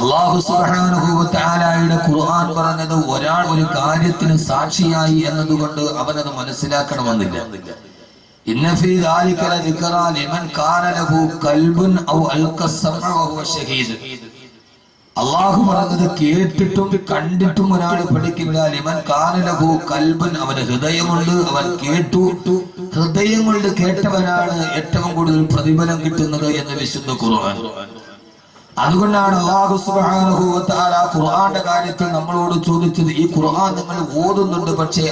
അള്ളാഹു സുബാനുഭൂവത്താലായുടെ ഖുർആൻ പറഞ്ഞത് ഒരാൾ ഒരു കാര്യത്തിന് സാക്ഷിയായി എന്നതുകൊണ്ട് അവനത് മനസ്സിലാക്കണമെന്നില്ല അള്ളാഹു പറഞ്ഞത് കേട്ടിട്ടും കണ്ടിട്ടും ഒരാൾ പഠിക്കില്ല. ലിമൻ കാനലഹു കൽബൻ അവന് ഹൃദയമുണ്ട്. അവൻ കേട്ടു. ഹൃദയം കൊണ്ട് കേട്ടവനാണ് ഏറ്റവും കൂടുതൽ പ്രതിഫലം കിട്ടുന്നത് എന്ന് വിശുദ്ധ ഖുർആൻ. അതുകൊണ്ടാണ് അള്ളാഹു സുബ്ഹാനഹു വ തആല ഖുർആന്റെ കാര്യത്തിൽ നമ്മളോട് ചോദിച്ചത് ഈ ഖുർആൻ നിങ്ങൾ ഓതുന്നുണ്ട് പക്ഷേ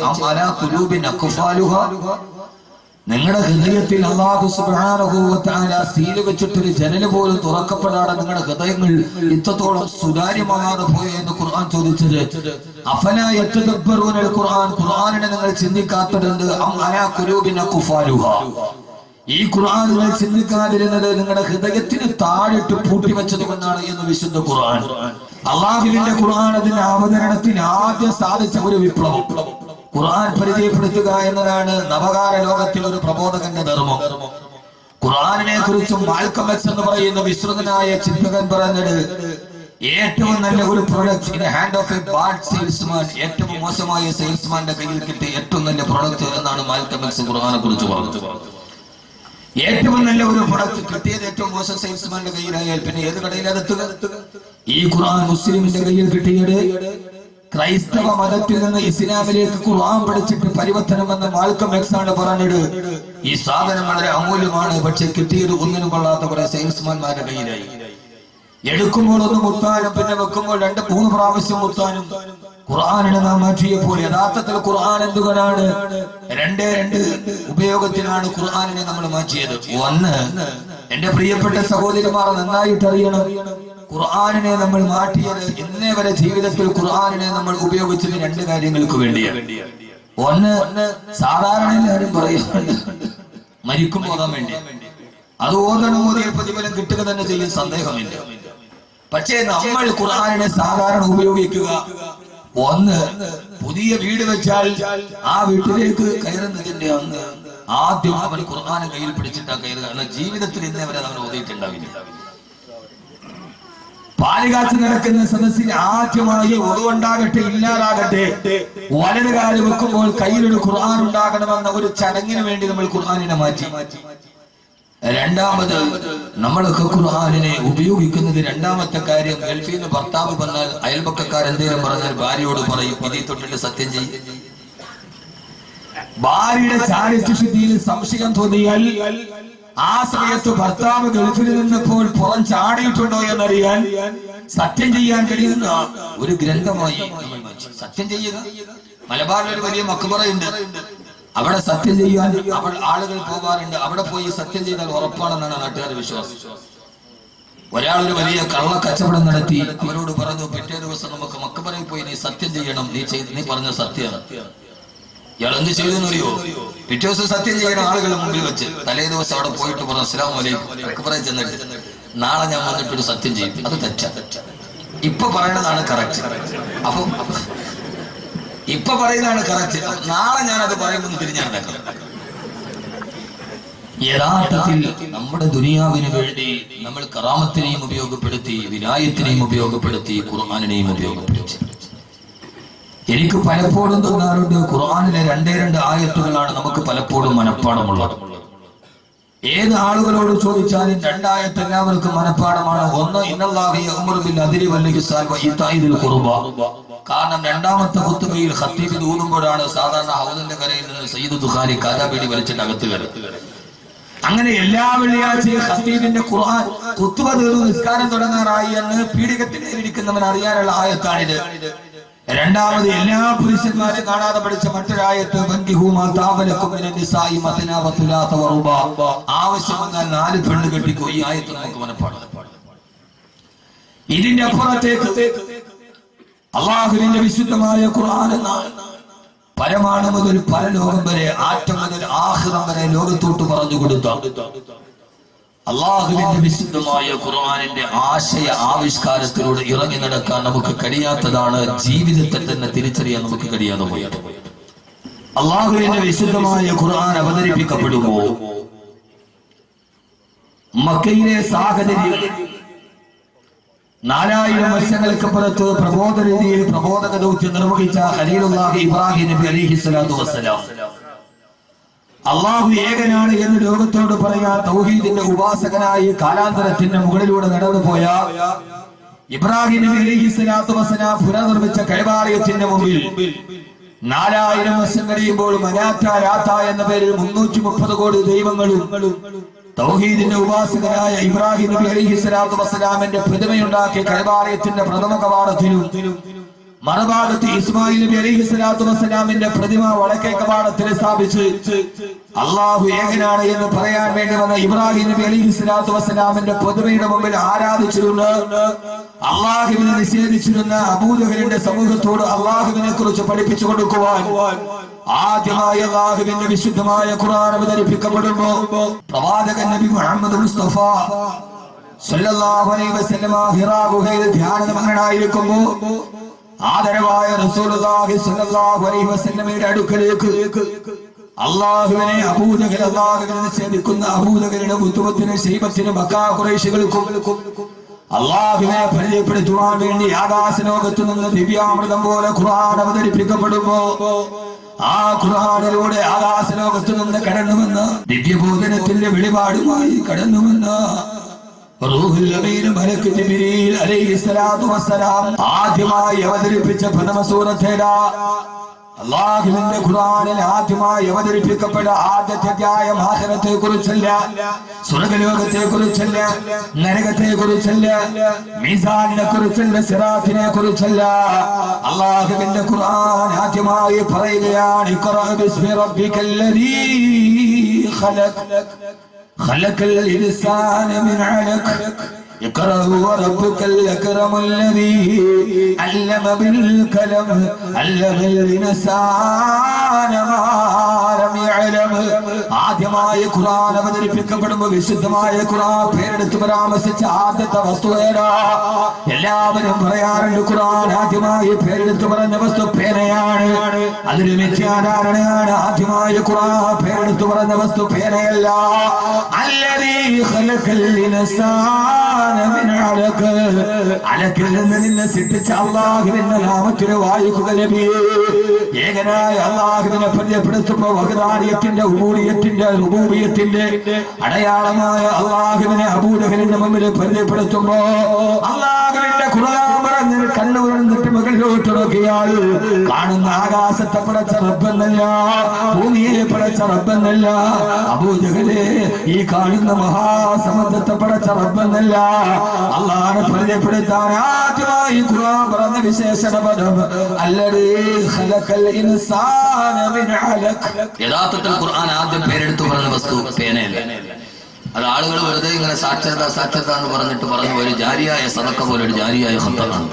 നിങ്ങളുടെ ഹൃദയത്തിൽ അള്ളാഹു സുബ്ഹാനഹു വ തആല സീൽ വെച്ചിട്ടൊരു ജനൽ പോലും തുറക്കപ്പെടാതെ നിങ്ങളുടെ ഹൃദയങ്ങൾ ഇത്രത്തോളം സുതാര്യമാകാതെ എന്ന് ഖുർആൻ ചോദിച്ചത്. അഫല യതദബ്ബറൂനൽ ഖുർആൻ? ഖുർആാനിനെ നിങ്ങൾ ചിന്തിക്കാത്തതുണ്ട് അം അനാ അഖ്ഫാലുഹ? ഈ ഖുർആൻ നിങ്ങൾ ചിന്തിക്കാതിരുന്നത് നിങ്ങളുടെ ഹൃദയത്തിന് താഴിട്ട് പൂട്ടിവെച്ചത് കൊണ്ടാണ് എന്ന് വിശുദ്ധ ഖുർആൻ. അള്ളാഹുവിന്റെ ഖുർആൻ അതിന്റെ അവതരണത്തിന് ആദ്യം സാധിച്ച ഒരു വിപ്ലവം. ഖുർആൻ പരിചയപ്പെടുത്തുക എന്നതാണ് നവകാല ലോകത്തിൽ ഒരു പ്രബോധകന്റെ ധർമ്മം. ഖുർആാനിനെ കുറിച്ചും മാൽക്കം എന്ന് പറയുന്ന വിശ്രുതനായ ചിന്തകൻ പറഞ്ഞത് ഏറ്റവും നല്ല ഒരു product hand of a bad salesman ഏറ്റവും മോശമായ സെയിൽസ്മാന്റെ കയ്യിൽ കിട്ടിയ ഏറ്റവും നല്ല പ്രൊഡക്റ്റ് എന്നാണ് മാൽക്കം എക്സ് ഖുർആനെ കുറിച്ച് പറഞ്ഞത്. ഏറ്റവും നല്ല ഒരു പ്രൊഡക്റ്റ് കിട്ടിയത് ഏറ്റവും മോശം സെയിൽസ്മാന്റെ കയ്യിലായാൽ പിന്നെ ഏത് കടയിലെത്തുക ഈ ഖുർആൻ മുസ്ലിമിന്റെ കയ്യിൽ കിട്ടിയത് ക്രൈസ്തവ മതത്തിൽ നിന്ന് ഇസ്ലാമിലേക്ക് ഖുർആൻ പഠിച്ചിട്ട് പരിവർത്തനം വന്ന മാൽക്കം എക്സ് ആണ് പറഞ്ഞത് ഈ സാധനം വളരെ അമൂല്യമാണ് പക്ഷെ കിട്ടിയത് ഒന്നിനും കൊള്ളാത്ത കുറെ സെയിൽസ്മാൻമാരുടെ കയ്യിലായി. എടുക്കുമ്പോൾ ഒന്ന് മുത്താനും പിന്നെ വെക്കുമ്പോൾ രണ്ട് മൂന്ന് പ്രാവശ്യം മുത്താനും. ഖുർആാനിനെ നാം മാറ്റിയപ്പോൾ യഥാർത്ഥത്തിൽ ഖുർആൻ എന്തുകൊണ്ടാണ്? രണ്ടേ രണ്ട് ഉപയോഗത്തിനാണ് ഖുർആാനിനെ നമ്മൾ മാറ്റിയത്. ഒന്ന് എന്റെ പ്രിയപ്പെട്ട സഹോദരിമാർ നന്നായിട്ട് അറിയണം. ഖുർആാനിനെ നമ്മൾ മാറ്റിയത് ഇന്നേ വരെ ജീവിതത്തിൽ ഖുർആാനിനെ നമ്മൾ ഉപയോഗിച്ചത് രണ്ട് കാര്യങ്ങൾക്ക് വേണ്ടിയാണ്. ഒന്ന് സാധാരണ എല്ലാവരും പറയുന്നുണ്ട് മരിക്കും ഓതാൻ വേണ്ടി. അത് ഓതണം ഓതിയ പ്രതിഫലം കിട്ടുക തന്നെ ചെയ്യും സന്ദേഹമില്ല. പക്ഷേ നമ്മൾ ഖുർആാനിനെ സാധാരണ ഉപയോഗിക്കുക ഒന്ന് പുതിയ വീട് വെച്ചാൽ ആ വീട്ടിലേക്ക് കയറുന്നതിന്റെ അന്ന് ആദ്യം അവൻ ഖുർആാനെ കയ്യിൽ പിടിച്ചിട്ടാ കയറുക. കാരണം ജീവിതത്തിൽ ഇന്നേ വരെ അവൻ ഓതിയിട്ടുണ്ടാവില്ല. പാലുകാച്ച് നടക്കുന്ന സദസ്സിൽ ആദ്യമായി ഒതുണ്ടാകട്ടെ ഇല്ലാതാകട്ടെ. വലതുകാലം വെക്കുമ്പോൾ കയ്യിലൊരു ഖുർആൻ ഉണ്ടാകണമെന്ന ഒരു ചടങ്ങിന് വേണ്ടി നമ്മൾ ഖുർആാനിനെ മാറ്റി. രണ്ടാമത് നമ്മളൊക്കെ ഖുർആാനിനെ ഉപയോഗിക്കുന്നത് രണ്ടാമത്തെ കാര്യം ഗൾഫിൽ നിന്ന് ഭർത്താവ് വന്നാൽ എന്തെങ്കിലും പറഞ്ഞാൽ ഭാര്യയോട് പറയും ഇതിൽ തൊട്ടിട്ട് സത്യം ചെയ്യും. ഭാര്യയുടെ ചാരിത്രശുദ്ധിയിൽ സംശയം തോന്നിയാൽ ആ സമയത്ത് ഭർത്താവ് ഗൾഫിൽ നിന്നപ്പോൾ പുറം ചാടിയിട്ടുണ്ടോ എന്നറിയാൻ സത്യം ചെയ്യാൻ കഴിയുന്ന ഒരു ഗ്രന്ഥമായി സത്യം ചെയ്യുക. മലബാറിൽ ഒരു വലിയ മക്കുപറയുണ്ട് അവിടെ സത്യം ചെയ്യാൻ ആളുകൾ പോകാറുണ്ട്. അവിടെ പോയി സത്യം ചെയ്താൽ ഉറപ്പാണെന്നാണ് നാട്ടുകാരുടെ വിശ്വാസം. ഒരാൾ ഒരു വലിയ കള്ള കച്ചവടം നടത്തി അവരോട് പറഞ്ഞു പിറ്റേ ദിവസം നമുക്ക് മക്കബറയിൽ പോയി നീ സത്യം ചെയ്യണം. നീ ചെയ്ത് നീ പറഞ്ഞ സത്യമാണ് ഇയാൾ എന്ത് അറിയോ പിറ്റേ ദിവസം സത്യം ചെയ്യണം ആളുകളുടെ മുമ്പിൽ വെച്ച് തലേ ദിവസം അവിടെ പോയിട്ട് പറഞ്ഞു അസ്ലാം വലൈക്കും മക്കബറയിൽ ചെന്നിട്ട് നാളെ ഞാൻ വന്നിട്ട് ഒരു സത്യം ചെയ്യും. അത് തെറ്റാ. ഇപ്പൊ പറയണതാണ് കറക്റ്റ് അപ്പൊ ഇപ്പൊ പറയുന്നതാണ് കറക്റ്റ് നാളെ ഞാൻ അത് പറയുമെന്ന് തിരിഞ്ഞാണ്ടാക്കണം യഥാർത്ഥത്തിൽ നമ്മുടെ ദുനിയാവിന് വേണ്ടി നമ്മൾ കറാമത്തിനെയും ഉപയോഗപ്പെടുത്തി വിനായത്തിനെയും ഉപയോഗപ്പെടുത്തി ഖുർആാനിനെയും ഉപയോഗപ്പെടുത്തി. എനിക്ക് പലപ്പോഴും തോന്നാറുണ്ട് ഖുർആാനിലെ രണ്ടേ രണ്ട് ആയത്തുകളാണ് നമുക്ക് പലപ്പോഴും മനഃപ്പാടമുള്ളത് ഏത് ആളുകളോട് ചോദിച്ചാലും രണ്ടായത്ത് എല്ലാവർക്കും മനഃപ്പാടമാണ്. ഒന്ന് ഇന്നല്ലാഹി യഅ്മുറു ബിൽ അദ്ലി വൽ ഇഹ്സാൻ വ ഈതാഇൽ ഖുർബ. കാരണം രണ്ടാമത്തെ ഖുത്ബയിൽ ഖത്തീബ് ഊതുമ്പോഴാണ് സാധാരണ ഹൗദന്റെ കരയിൽ നിന്ന് സയ്യിദ് ദുഖാരി കാജാബീഡി വലിച്ചിട്ട് അകത്ത് കയറി. അങ്ങനെ എല്ലാ വെള്ളിയാഴ്ചയും ഹത്തീബിന്റെ ഖുർആൻ കുത്തുവ തീർന്നു നിസ്കാരം തുടങ്ങാറായി എന്ന് പീഡികത്തിലിരിക്കുന്നവൻ അറിയാനുള്ള ആയത്താണിത്. രണ്ടാമത് എല്ലാ പുരുഷന്മാരും കാണാതെ പഠിച്ച മറ്റൊരായത്ത് ആവശ്യം നാല് പെണ്ണ് കെട്ടിക്കോ ഈ ആയത്ത് നമുക്ക് ഇതിന്റെ അപ്പുറത്തേക്ക് അള്ളാഹുവിന്റെ വിശുദ്ധമായ ഖുർആൻ എന്ന പരമാണു മുതൽ പരലോകം വരെ ആറ്റം മുതൽ ആഹ്റം വരെ ലോകത്തോട്ട് പറഞ്ഞു കൊടുത്ത അള്ളാഹുവിന്റെ വിശുദ്ധമായ ഖുർആാനിന്റെ ആശയ ആവിഷ്കാരത്തിലൂടെ ഇറങ്ങി നടക്കാൻ നമുക്ക് കഴിയാത്തതാണ് ജീവിതത്തെ തന്നെ തിരിച്ചറിയാൻ നമുക്ക് കഴിയാതെ പോയത്. അള്ളാഹുവിന്റെ വിശുദ്ധമായ ഖുർആൻ അവതരിപ്പിക്കപ്പെടുമ്പോ മക്കയിലെ സാഹചര്യം നാലായിരം വർഷങ്ങൾക്ക് പുറത്ത് പ്രബോധ രീതിയിൽ പ്രബോധക ദൗത്യം നിർവഹിച്ച ഖലീലുല്ലാഹി ഇബ്രാഹിം നബി അലൈഹി സ്വലാത്തു വസ്സലാം. അള്ളാഹു ഏകനാണ് എന്ന് ലോകത്തോട് പറയാ തൗഹീദിന്റെ ഉപാസകനായി കാലാന്തരത്തിന്റെ മുകളിലൂടെ നടന്നുപോയ ഇബ്രാഹിം നബി സ്വലാത്തു വസ്സലാം പുനർനിർമ്മിച്ച കൈവാലയത്തിന്റെ മുമ്പിൽ നാലായിരം വർഷം കഴിയുമ്പോൾ മനാറ്റ രാത്ത എന്ന പേരിൽ മുന്നൂറ്റി മുപ്പത് കോടി ദൈവങ്ങളും തൗഹീദിന്റെ ഉപാസകനായ ഇബ്രാഹിം നബി അലൈഹി സ്വലാത്തു വസ്സലാമിന്റെ പ്രതിമയുണ്ടാക്കിയ കൈവാലയത്തിന്റെ പ്രഥമ കവാടത്തിലും മറുഭാഗത്ത് ഇസ്മായിൽ നബി അലൈഹി സ്വലാത്തു വസ്സലാമിന്റെ പ്രതിമ വടക്കേ കവാടത്തിൽ സ്ഥാപിച്ച് അള്ളാഹു ഏകനാണ് എന്ന് പറയാൻ വേണ്ടി വന്ന ഇബ്രാഹിം നബി അലൈഹി സ്വലാത്തു വസ്സലാമിന്റെ പ്രതിമയുടെ മുമ്പിൽ ആരാധിച്ചിരുന്നു. അള്ളാഹുവിനെ നിഷേധിച്ചിരുന്ന അബൂദഹലിന്റെ സമൂഹത്തോട് അള്ളാഹുവിനെ കുറിച്ച് പഠിപ്പിച്ചു കൊടുക്കുവാൻ ആദ്യമായ അള്ളാഹുവിന്റെ വിശുദ്ധമായ ഖുർആൻ അവതരിപ്പിക്കപ്പെടുമ്പോ പ്രവാചകൻ നബി മുഹമ്മദ് മുസ്തഫ സല്ലല്ലാഹു അലൈഹി വസല്ലമ ഹിറാ ഗുഹയിൽ ധ്യാനമഗ്നനായിരിക്കുമ്പോ ആദരവായ റസൂലുള്ളാഹി സ്വല്ലല്ലാഹു അലൈഹി വസല്ലമയുടെ അടുക്കലേക്ക് അള്ളാഹുവിനെ അബൂദകൽ അള്ളാഹുവിനെ നിഷേധിക്കുന്ന അബൂദകലിന്റെ ബുദ്ധിമുത്തിന് ശൈബത്തിന് മക്കാ കുറേശികൾക്കും അള്ളാഹുവിനെ പരിചയപ്പെടുത്തുവാൻ വേണ്ടി ആകാശ ലോകത്തു നിന്ന് ദിവ്യാമൃതം പോലെ ഖുർആൻ അവതരിപ്പിക്കപ്പെടുമ്പോ ആ ഖുർആനിലൂടെ ആകാശ ലോകത്തു നിന്ന് കടന്നുവെന്ന് ദിവ്യബോധനത്തിന്റെ വെളിപാടുമായി കടന്നുവന്ന് ആദ്യമായി അവതരിപ്പിച്ച പ്രഥമ സൂറത്തേല അള്ളാഹുവിന്റെ ഖുർആനിൽ ആദ്യമായി അവതരിപ്പിക്കപ്പെട്ട ആദ്യത്തെ അധ്യായം ആഖിറത്തെ കുറിച്ചല്ല സ്വർഗലോകത്തെ കുറിച്ചല്ല നരകത്തെ കുറിച്ചല്ല മീസാനിനെ കുറിച്ചല്ല സിറാത്തിനെ കുറിച്ചല്ല അള്ളാഹുവിന്റെ ഖുർആൻ ആദ്യമായി പറയുകയാണ് خلق الإنسان من علق. اقرأ وربك الأكرم الذي علم بالكلم علم الإنسان ما لم يعلم ആദ്യമായ ഖുർആൻ അവതരിപ്പിക്കപ്പെടുമ്പോൾ വിശുദ്ധമായ ഖുർആൻ പേരെടുത്ത് പരാമർശിച്ച ആദ്യത്തെ വസ്തു ഏതാ എല്ലാവരും പറയാറുണ്ട് ഖുർആൻ ആദ്യമായി പേരെടുത്ത് പറഞ്ഞ വസ്തു പേനയാണ് അതിന് മിഥ്യാധാരണയാണ് ആദ്യമായ ഖുർആൻ പേരെടുത്ത് പറഞ്ഞ വസ്തു പേനയല്ല الذي خلق الإنسان അലക്ക് അലക്കിൽ നിന്ന് നിന്നെ സിദ്ധിച്ച അള്ളാഹുവിന്റെ നാമത്തിന് വായുക നബി. ഏകനായ അള്ളാഹുവിനെ പരിചയപ്പെടുത്തുമ്പോ വഹദാരിയത്തിന്റെ ഉമൂടിയത്തിന്റെ റുബൂബിയത്തിന്റെ അടയാളമായ അള്ളാഹുവിനെ അബൂലഹലിന്റെ മുമ്പിൽ പരിചയപ്പെടുത്തുമ്പോ അള്ളാഹുവിന്റെ ഖുർആൻ പറഞ്ഞ നോക്കിയാൽ കാണുന്ന ആകാശത്തെ പടച്ച റബ്ബെന്നല്ല ഭൂമിയെ പടച്ച റബ്ബെന്നല്ല അബൂജഹലെ ഈ കാണുന്ന മഹാസമുദ്രത്തെ പടച്ച റബ്ബെന്നല്ല. അള്ളാഹനെ പരിചയപ്പെടുത്താൻ ആദ്യമായി ഖുർആൻ പറഞ്ഞ വിശേഷണ പദം അല്ലടേ ഖലഖൽ ഇൻസാന മിൻ അലഖ്. യഥാർത്ഥത്തിൽ ഖുർആൻ ആദ്യം പേരെടുത്തു പറഞ്ഞ വസ്തു പേനയല്ല. അത് ആളുകൾ വെറുതെ ഇങ്ങനെ സാക്ഷരത സാക്ഷരത എന്ന് പറഞ്ഞിട്ട് പറഞ്ഞു ഒരു ജാരിയായ സദക്ക പോലെ ഒരു ജാരിയായ സത്തമാണ്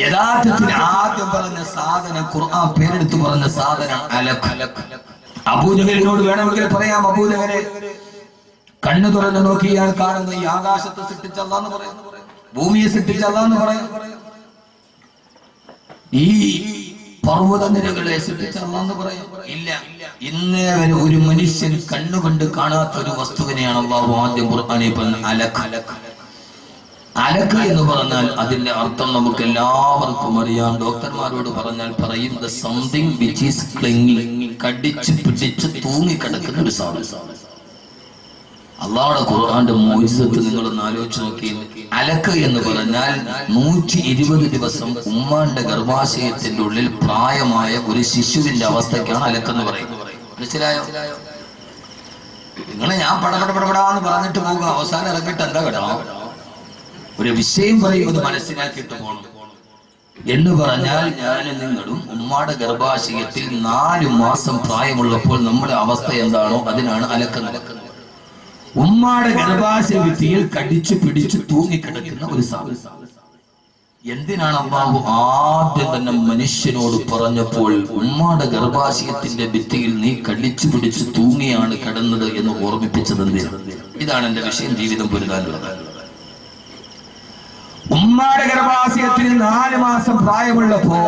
യഥാർത്ഥത്തിൽ ആദ്യം പറഞ്ഞ സാധനം ഖുർആൻ പേരെടുത്ത് പറഞ്ഞ സാധനം അലക്. അബൂജഹലിനോട് വേണമെങ്കിൽ പറയാം അബൂജഹലെ കണ്ണു തുറന്ന് നോക്കിയാൽ കാണുന്ന ഈ ആകാശത്തെ സൃഷ്ടിച്ചല്ലാന്ന് പറയാം. ഭൂമിയെ സൃഷ്ടിച്ചല്ലാന്ന് പറയാം. ഈ പർവത നിരകളെ സൃഷ്ടിച്ചെന്ന് പറയാം ഇല്ല. ഇന്നേ വരെ ഒരു മനുഷ്യൻ കണ്ണുകൊണ്ട് കാണാത്ത ഒരു വസ്തുവിനെയാണ് അള്ളാഹു ആദ്യം ഖുർആനിൽ പറഞ്ഞ അലഖ് അലക്ക് എന്ന് പറഞ്ഞാൽ അതിന്റെ അർത്ഥം നമുക്ക് എല്ലാവർക്കും അറിയാം. ഡോക്ടർമാരോട് പറഞ്ഞാൽ പറയും the something which is clinging കടിച്ച് പിടിച്ച് തൂങ്ങിക്കിടക്കുന്ന ഒരു സാധനം. അള്ളാഹുടെ ഖുർആന്റെ മോചിതത്ത് നിങ്ങളൊന്ന് ആലോചിച്ച് നോക്കി. അലക്ക് എന്ന് പറഞ്ഞാൽ നൂറ്റി ഇരുപത് ദിവസം ഉമ്മാന്റെ ഗർഭാശയത്തിന്റെ ഉള്ളിൽ പ്രായമായ ഒരു ശിശുവിന്റെ അവസ്ഥയ്ക്കാണ് അലക്കെന്ന് പറയുന്നത്. മനസ്സിലായോ? നിങ്ങൾ ഞാൻ പടപടപടപടാന്ന് പറഞ്ഞിട്ട് പോകുക അവസാനം ഇറങ്ങിട്ട് എന്താ കേട്ടോ? ഒരു വിഷയം പറയുന്നത് മനസ്സിലാക്കിയിട്ട് പോകണം എന്ന് പറഞ്ഞാൽ ഞാനും നിങ്ങളും ഉമ്മാടെ ഗർഭാശയത്തിൽ നാല് മാസം പ്രായമുള്ളപ്പോൾ നമ്മുടെ അവസ്ഥ എന്താണോ അതിനാണ് അലക്കുന്നത് ഉമ്മാടെ ഗർഭാശയ ഭിത്തിയിൽ കടിച്ചു പിടിച്ചു തൂങ്ങിക്കിടക്കുന്ന ഒരു സാധനം. എന്തിനാണ് അള്ളാഹു ആദ്യം തന്നെ മനുഷ്യനോട് പറഞ്ഞപ്പോൾ ഉമ്മാടെ ഗർഭാശയത്തിന്റെ ഭിത്തിയിൽ നീ കടിച്ചു പിടിച്ച് തൂങ്ങിയാണ് കിടന്നത് എന്ന് ഓർമ്മിപ്പിച്ചത് എന്തിനാണ് ഇതാണ് എന്റെ വിഷയം ജീവിതം പൊരുതാനുള്ളത്. ഉമ്മാടെ ഗർഭാശയത്തിൽ നാല് മാസം പ്രായമുള്ളപ്പോ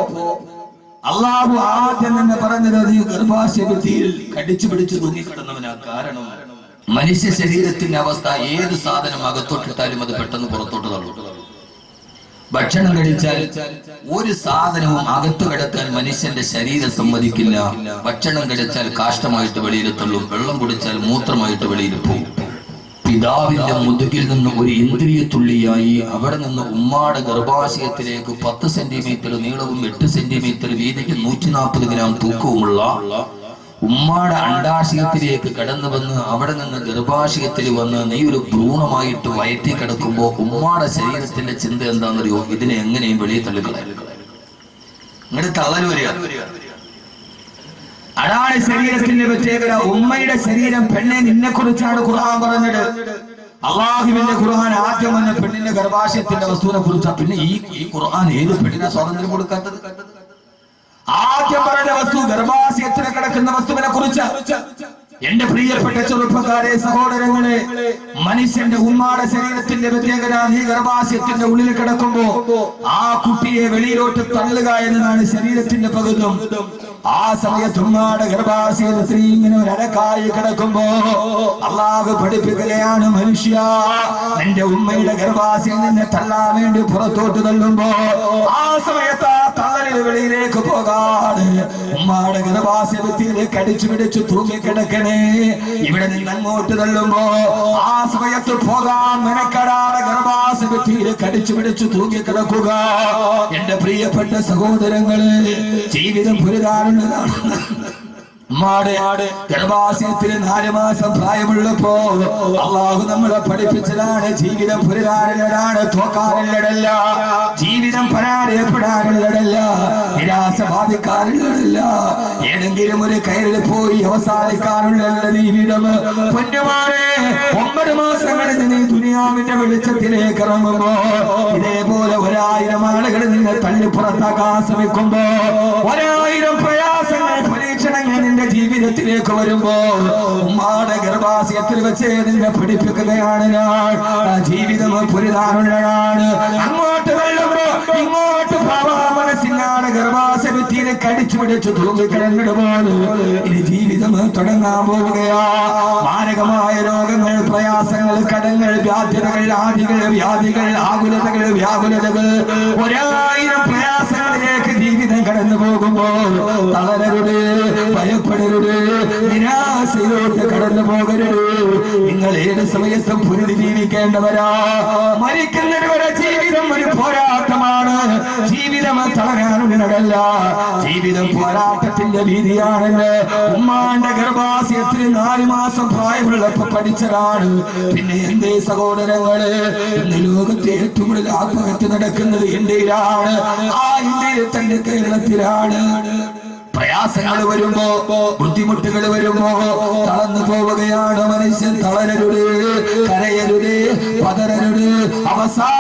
അള്ളാഹു ആദ്യം തന്നെ പറഞ്ഞത് നീ ഗർഭാശയ ഭിത്തിയിൽ കടിച്ചു പിടിച്ചു തൂങ്ങിക്കിടന്നവനാ. കാരണം മനുഷ്യ ശരീരത്തിന്റെ അവസ്ഥ ഏത് സാധനം അകത്തോട്ടിട്ടാലും അത് പെട്ടെന്ന് പുറത്തോട്ട് തള്ളും. ഭക്ഷണം കഴിച്ചാൽ ഒരു സാധനവും അകത്തു കിടക്കാൻ മനുഷ്യന്റെ ശരീരം സമ്മതിക്കില്ല. ഭക്ഷണം കഴിച്ചാൽ കാഷ്ടമായിട്ട് വെളിയിലെത്തുള്ളൂ വെള്ളം കുടിച്ചാൽ മൂത്രമായിട്ട് വെളിയിൽ പോകും പിതാവിന്റെ മുതുകിൽ നിന്ന് ഒരു ഇന്ദ്രിയ തുള്ളിയായി അവിടെ നിന്ന് ഉമ്മാടെ ഗർഭാശയത്തിലേക്ക് പത്ത് സെന്റിമീറ്റർ നീളവും എട്ട് സെന്റിമീറ്റർ വീതിക്ക് നൂറ്റി നാൽപ്പത് ഗ്രാം തൂക്കവുമുള്ള ഉമ്മാടെ അണ്ടാശയത്തിലേക്ക് കടന്നു വന്ന് അവിടെ നിന്ന് ഗർഭാശയത്തിൽ വന്ന് നീ ഒരു ഭ്രൂണമായിട്ട് വയറ്റി കിടക്കുമ്പോ ഉമ്മാടെ ശരീരത്തിന്റെ ചിന്ത എന്താണെന്നറിയോ ഇതിനെ എങ്ങനെയും വെളിയിൽ തള്ളിക്കളെ ഇങ്ങോട്ട് തള്ളൽ ശരീരത്തിന്റെ പ്രത്യേകത. ഉമ്മയുടെ ശരീരം പെണ്ണെ നിന്നെ കുറിച്ചാണ് ഖുർആൻ പറഞ്ഞത്. അള്ളാഹുവിന്റെ ഖുർആൻ ആദ്യം വന്ന പെണ്ണിന്റെ ഗർഭാശയത്തിന്റെ വസ്തുവിനെ കുറിച്ചാ പിന്നെ ഈ ഖുർആൻ ഏത് പെണ്ണിനെ സ്വാതന്ത്ര്യം കൊടുക്കാത്തത്? ആദ്യം പറഞ്ഞ വസ്തു ഗർഭാശയത്തിൽ കിടക്കുന്ന വസ്തുവിനെ കുറിച്ച്. എന്റെ പ്രിയപ്പെട്ട ചെറുപ്പക്കാരെ സഹോദരങ്ങളെ മനുഷ്യന്റെ ഉമ്മാടെ ശരീരത്തിന്റെ പ്രത്യേകത ഈ ഗർഭാശയത്തിന്റെ ഉള്ളിൽ കിടക്കുമ്പോ ആ കുട്ടിയെ വെളിയിലോട്ട് തള്ളുക എന്നതാണ് ശരീരത്തിന്റെ പകുതും. ആ സമയത്ത് ഉമ്മാടെ സ്ത്രീ ഇങ്ങനെ ഒരു അരക്കായി കിടക്കുമ്പോ അള്ളാഹ് പഠിപ്പിക്കുകയാണ് മനുഷ്യ. നിന്റെ ഉമ്മയുടെ ഗർഭാശയിൽ നിന്നെ തള്ളാൻ വേണ്ടി പുറത്തോട്ട് തള്ളുമ്പോ ആ സമയത്ത് ആ തള്ളലിൽ വെളിയിലേക്ക് പോകാതെ ഉമ്മാടെ ഗർഭാശയത്തിലേക്ക് അടിച്ചു പിടിച്ച് തൂങ്ങിക്കിടക്കണേ ഇവിടെ നിന്ന് അങ്ങോട്ട് തള്ളുമ്പോ ആ സമയത്ത് പോകാൻ മെനക്കെടാതെ ഗർഭാശയത്തിലേക്ക് അടിച്ചു പിടിച്ച് തൂങ്ങിക്കിടക്കുക എന്റെ പ്രിയപ്പെട്ട സഹോദരങ്ങൾ ജീവിതം പുരുതാനുള്ളതാണ് ഉമ്മാടെ ഗർഭാശയത്തിന് നാല് മാസം പ്രായമുള്ളപ്പോ അള്ളാഹു നമ്മളെ പഠിപ്പിച്ചതാണ് ജീവിതം പുരരാനുള്ളതാണ് തോക്കാനുള്ളതല്ല ജീവിതം പരാജയപ്പെടാനുള്ളതല്ല നിരാശ ബാധിക്കാനുള്ളതല്ല ഏതെങ്കിലും ഒരു കയറിൽ പോയി അവസാനിക്കാറുള്ള ജീവിതം. പൊന്നുമാരെ ഒമ്പത് മാസങ്ങളിൽ നീ ദുനിയാവിന്റെ വെളിച്ചത്തിലേക്ക് ഇറങ്ങുമ്പോ ഇതേപോലെ ഒരായിരം ആളുകൾ നിന്നെ തള്ളി പുറത്താക്കാൻ ശ്രമിക്കുമ്പോ ഒരായിരം പ്രയാസങ്ങൾ പരീക്ഷണങ്ങൾ നിന്റെ ജീവിതത്തിലേക്ക് വരുമ്പോ ഉമ്മാടെ ഗർഭാശയത്തിൽ വെച്ച് നിന്നെ പഠിപ്പിക്കുകയാണ് ഞാൻ. ജീവിതം പുരിതാനുള്ളതാണ് അങ്ങോട്ട് വെള്ളുമ്പോ ഇങ്ങോട്ട് ഭാവാ മനസ്സിനാണ് ഗർഭാശയത്തിനെ കടിച്ചു പിടിച്ചു തൂങ്ങിക്കിടന്നിട്ട് ഇനി ജീവിതം തുടങ്ങാൻ പോവുകയാ. മാരകമായ രോഗങ്ങൾ പ്രയാസങ്ങൾ കടങ്ങൾ വ്യാധ്യതകൾ ആദികൾ വ്യാധികൾ ആകുലതകൾ വ്യാകുലതകൾ. ഒരായിരം പ്രയാസങ്ങളിലേക്ക് ജീവിതം കടന്നു പോകുമ്പോൾ തളരരുത് ഭയപ്പെടരുത് നിരാശയിലോട്ട് കടന്നു പോകരുത്. നിങ്ങൾ ഏത് സമയത്തും പുരുതി ജീവിക്കേണ്ടവരാ? മരിക്കുന്നവരെ വരെ ജീവിതം ഒരു ജീവിതം തളരാനുള്ളതല്ല ജീവിതം പോരാട്ടത്തിന്റെ രീതിയാണെന്ന് ഉമ്മാന്റെ ഗർഭാശയത്തിൽ നാല് മാസം പ്രായമുള്ളപ്പോ പഠിച്ചതാണ്. പിന്നെ എന്റെ സഹോദരങ്ങൾ ഇന്ന് ലോകത്തെ ഏറ്റവും കൂടുതൽ ആത്മഹത്യ നടക്കുന്നത് ഇന്ത്യയിലാണ് ആ ഇന്ത്യയിൽ തന്നെ കേരളത്തിലാണ്. പ്രയാസങ്ങൾ വരുമ്പോ ബുദ്ധിമുട്ടുകൾ വരുമ്പോ തളർന്നു പോവുകയാണ് മനുഷ്യൻ. തളരരുത് കരയരുത് പതരരുത് അവസാനം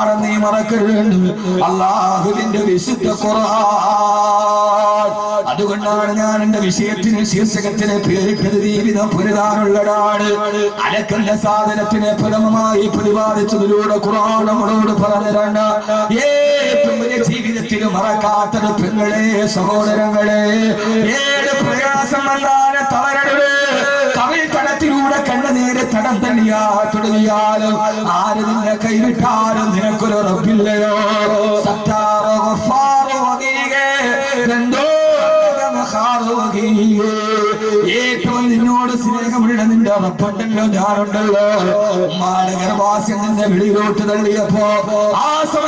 വന്ന നീ മറക്കരുത് അള്ളാഹുവിന്റെ വിശുദ്ധ ഖുർആൻ. അതുകൊണ്ടാണ് ഞാൻ എന്റെ വിഷയത്തിന് ശീർഷകത്തിന് പേരിട്ടത് ജീവിതം പുരുതാനുള്ളതാണ് അലക്കല്ല സാധനത്തിനെ പ്രഥമമായി പ്രതിപാദിച്ചതിലൂടെ ഖുർആൻ നമ്മളോട് പറഞ്ഞതാണ് ഏറ്റവും വലിയ ജീവിതത്തിൽ മറക്കാത്തത് പെങ്ങളെ സഹോദരങ്ങളെ ഏത് പ്രയാസം വന്നാലും തളരരുത് തള്ളിയാ തുടങ്ങിയാലും ആര് നിന്നെ കൈവിട്ടാലും നിനക്കൊരു ഉറപ്പില്ലയോ? ഏറ്റവും നിന്നോട് സ്നേഹമുള്ള നിന്റെ ഉറപ്പുണ്ടല്ലോ ഞാനുണ്ടല്ലോ. ഗർഭാസ്യം നിന്നെ വെളിയിലോട്ട് തള്ളിയപ്പോ ആ സമയം